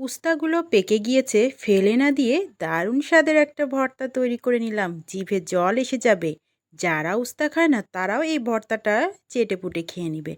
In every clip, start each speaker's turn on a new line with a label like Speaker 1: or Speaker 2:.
Speaker 1: উস্তাগুলো পেকে গিয়েছে, ফেলে না দিয়ে দারুণ স্বাদের একটা ভর্তা তৈরি করে নিলাম। জিভে জল এসে যাবে। যারা উস্তা খায় না, তারাও এই ভর্তাটা চেটে পুটে খেয়ে নিবে।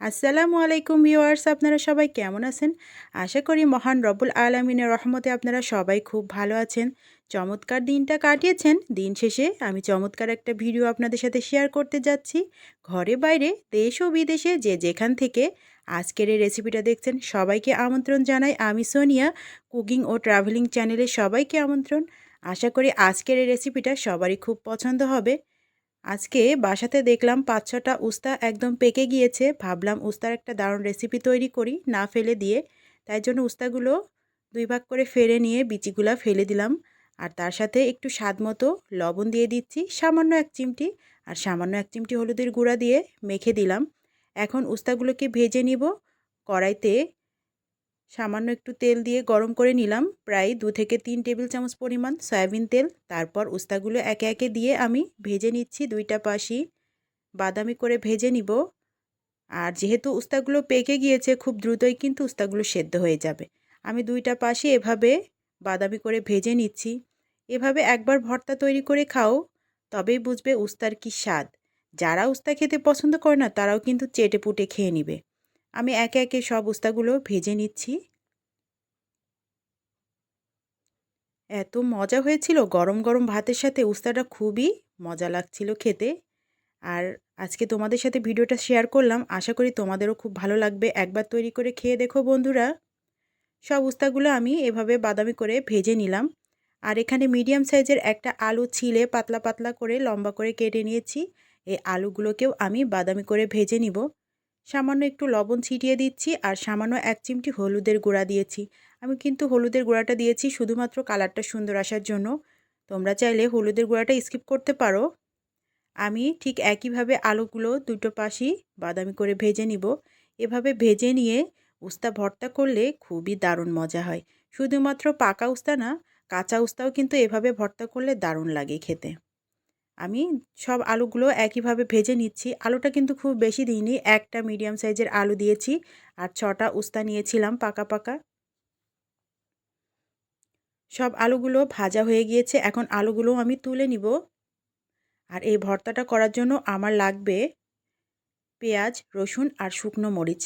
Speaker 1: আসসালামু আলাইকুম ভিওয়ার্স আপনারা সবাই কেমন আছেন? আশা করি মহান রব্বুল আলমিনের রহমতে আপনারা সবাই খুব ভালো আছেন। চমৎকার দিনটা কাটিয়েছেন। দিন শেষে আমি চমৎকার একটা ভিডিও আপনাদের সাথে শেয়ার করতে যাচ্ছি। ঘরে বাইরে দেশ ও বিদেশে যে যেখান থেকে আজকের এই রেসিপিটা দেখছেন, সবাইকে আমন্ত্রণ জানাই আমি সোনিয়া, কুকিং ও ট্রাভেলিং চ্যানেলে সবাইকে আমন্ত্রণ। আশা করি আজকের এই রেসিপিটা সবারই খুব পছন্দ হবে। আজকে বাসাতে দেখলাম পাঁচ ছটা উস্তা একদম পেকে গিয়েছে, ভাবলাম উস্তার একটা দারুণ রেসিপি তৈরি করি, না ফেলে দিয়ে। তাই জন্য উস্তাগুলো দুই ভাগ করে ফেলে নিয়ে বিচিগুলা ফেলে দিলাম। আর তার সাথে একটু স্বাদ মতো লবণ দিয়ে দিচ্ছি, সামান্য এক চিমটি। আর সামান্য এক চিমটি হলুদের গুঁড়া দিয়ে মেখে দিলাম। এখন উস্তাগুলোকে ভেজে নিব। কড়াইতে সামান্য একটু তেল দিয়ে গরম করে নিলাম। প্রায় দু থেকে তিন টেবিল চামচ পরিমাণ সয়াবিন তেল। তারপর উস্তাগুলো একে একে দিয়ে আমি ভেজে নিচ্ছি দুইটা পাশি। বাদামি করে ভেজে নিব। আর যেহেতু উস্তাগুলো পেকে গিয়েছে, খুব দ্রুতই কিন্তু উস্তাগুলো সেদ্ধ হয়ে যাবে। আমি দুইটা পাশে এভাবে বাদামি করে ভেজে নিচ্ছি। এভাবে একবার ভর্তা তৈরি করে খাও, তবেই বুঝবে উস্তার কি স্বাদ। যারা উস্তা খেতে পছন্দ করে না, তারাও কিন্তু চেটে পুটে খেয়ে নিবে। আমি একে একে সব উস্তাগুলো ভেজে নিচ্ছি। এত মজা হয়েছিল, গরম গরম ভাতের সাথে উস্তাটা খুবই মজা লাগছিল খেতে। আর আজকে তোমাদের সাথে ভিডিওটা শেয়ার করলাম, আশা করি তোমাদেরও খুব ভালো লাগবে। একবার তৈরি করে খেয়ে দেখো বন্ধুরা। সব উস্তাগুলো আমি এভাবে বাদামি করে ভেজে নিলাম। আর এখানে মিডিয়াম সাইজের একটা আলু ছিলে, পাতলা পাতলা করে লম্বা করে কেটে নিয়েছি। এই আলুগুলোকেও আমি বাদামি করে ভেজে নিব। সামান্য একটু লবণ ছিটিয়ে দিচ্ছি আর সামান্য এক চিমটি হলুদের গুঁড়া দিয়েছি। আমি কিন্তু হলুদের গুঁড়াটা দিয়েছি শুধুমাত্র কালারটা সুন্দর আসার জন্য। তোমরা চাইলে হলুদের গুঁড়াটা স্কিপ করতে পারো। আমি ঠিক একইভাবে আলুগুলো দুটো পাশই বাদামি করে ভেজে নিব। এভাবে ভেজে নিয়ে উস্তা ভর্তা করলে খুবই দারুণ মজা হয়। শুধুমাত্র পাকা উস্তা না, কাঁচা উস্তাও কিন্তু এভাবে ভর্তা করলে দারুণ লাগে খেতে। আমি সব আলুগুলো একইভাবে ভেজে নিচ্ছি। আলুটা কিন্তু খুব বেশি দিইনি, একটা মিডিয়াম সাইজের আলু দিয়েছি আর ছটা উস্তা নিয়েছিলাম পাকা পাকা। সব আলুগুলো ভাজা হয়ে গিয়েছে, এখন আলুগুলো আমি তুলে নিব। আর এই ভর্তাটা করার জন্য আমার লাগবে পেঁয়াজ, রসুন আর শুকনো মরিচ।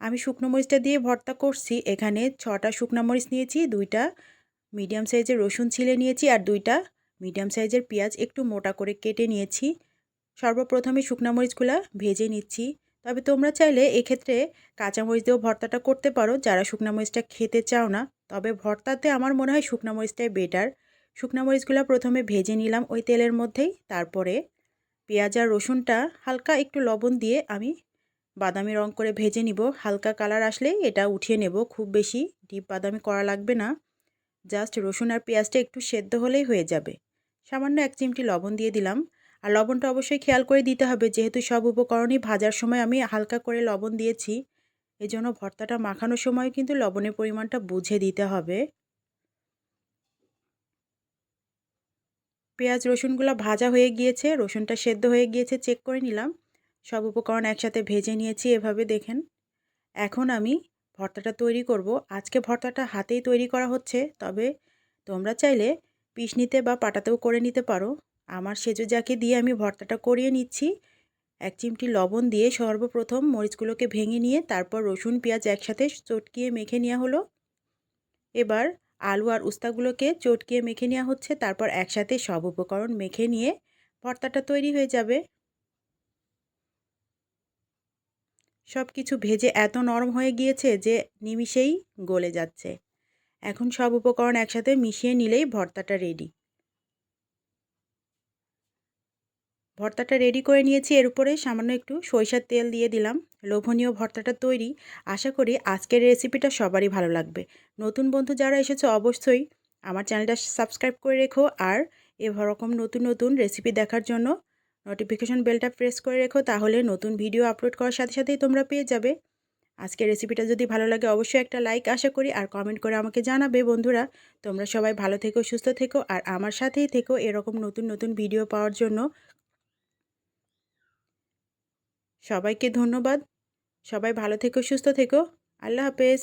Speaker 1: আমি শুকনো মরিচটা দিয়ে ভর্তা করছি, এখানে ছটা শুকনো মরিচ নিয়েছি, দুইটা মিডিয়াম সাইজের রসুন ছিলে নিয়েছি আর দুইটা মিডিয়াম সাইজের পেঁয়াজ একটু মোটা করে কেটে নিয়েছি। সর্বপ্রথমে শুকনো মরিচগুলো ভেজে নিচ্ছি। তবে তোমরা চাইলে এক্ষেত্রে কাঁচামরিচ দিয়েও ভর্তাটা করতে পারো। যারা শুকনো মরিচটা খেতে চাও না, তবে ভর্তাতে আমার মনে হয় শুকনো মরিচটাই বেটার। শুকনো মরিচগুলো প্রথমে ভেজে নিলাম ওই তেলের মধ্যেই। তারপরে পেঁয়াজ আর রসুনটা হালকা একটু লবণ দিয়ে আমি বাদামি রং করে ভেজে নিব। হালকা কালার আসলে এটা উঠিয়ে নেব। খুব বেশি ডিপ বাদামি করা লাগবে না। জাস্ট রসুন আর পেঁয়াজটা একটু সেদ্ধ হলেই হয়ে যাবে। সামান্য এক চিমটি লবণ দিয়ে দিলাম। আর লবণটা অবশ্যই খেয়াল করে দিতে হবে, যেহেতু সব উপকরণই ভাজার সময় আমি হালকা করে লবণ দিয়েছি। এই জন্য ভর্তাটা মাখানোর সময় কিন্তু লবণের পরিমাণটা বুঝে দিতে হবে। পেঁয়াজ, রসুনগুলো ভাজা হয়ে গিয়েছে, রসুনটা সেদ্ধ হয়ে গিয়েছে চেক করে নিলাম। সব উপকরণ একসাথে ভেজে নিয়েছি এভাবে দেখেন। এখন আমি ভর্তাটা তৈরি করব। আজকে ভর্তাটা হাতেই তৈরি করা হচ্ছে, তবে তোমরা চাইলে পিসনিতে বা পাটাতেও করে নিতে পারো। আমার সেজো যাকে দিয়ে আমি ভর্তাটা করিয়ে নিচ্ছি, এক চিমটি লবণ দিয়ে সর্বপ্রথম মরিচগুলোকে ভেঙে নিয়ে তারপর রসুন, পেঁয়াজ একসাথে চটকিয়ে মেখে নেওয়া হলো। এবার আলু আর উস্তাগুলোকে চটকিয়ে মেখে নেওয়া হচ্ছে, তারপর একসাথে সব উপকরণ মেখে নিয়ে ভর্তাটা তৈরি হয়ে যাবে। সব কিছু ভেজে এত নরম হয়ে গিয়েছে যে নিমিষেই গলে যাচ্ছে। এখন সব উপকরণ একসাথে মিশিয়ে নিলেই ভর্তাটা রেডি ভর্তাটা রেডি করে নিয়েছি, এর উপরে সামান্য একটু সরিষার তেল দিয়ে দিলাম। লোভনীয় ভর্তাটা তৈরি। আশা করি আজকের রেসিপিটা সবারই ভালো লাগবে। নতুন বন্ধু যারা এসেছে অবশ্যই আমার চ্যানেলটা সাবস্ক্রাইব করে রেখো আর এরকম নতুন নতুন রেসিপি দেখার জন্য নোটিফিকেশন বেলটা প্রেস করে রেখো, তাহলে নতুন ভিডিও আপলোড করার সাথে সাথেই তোমরা পেয়ে যাবে। আজকের রেসিপিটা যদি ভালো লাগে, অবশ্যই একটা লাইক আশা করি আর কমেন্ট করে আমাকে জানাবে বন্ধুরা। তোমরা সবাই ভালো থেকো, সুস্থ থেকো আর আমার সাথেই থেকো এরকম নতুন নতুন ভিডিও পাওয়ার জন্য। সবাইকে ধন্যবাদ। সবাই ভালো থেকো, সুস্থ থেকো। আল্লাহ হাফেজ।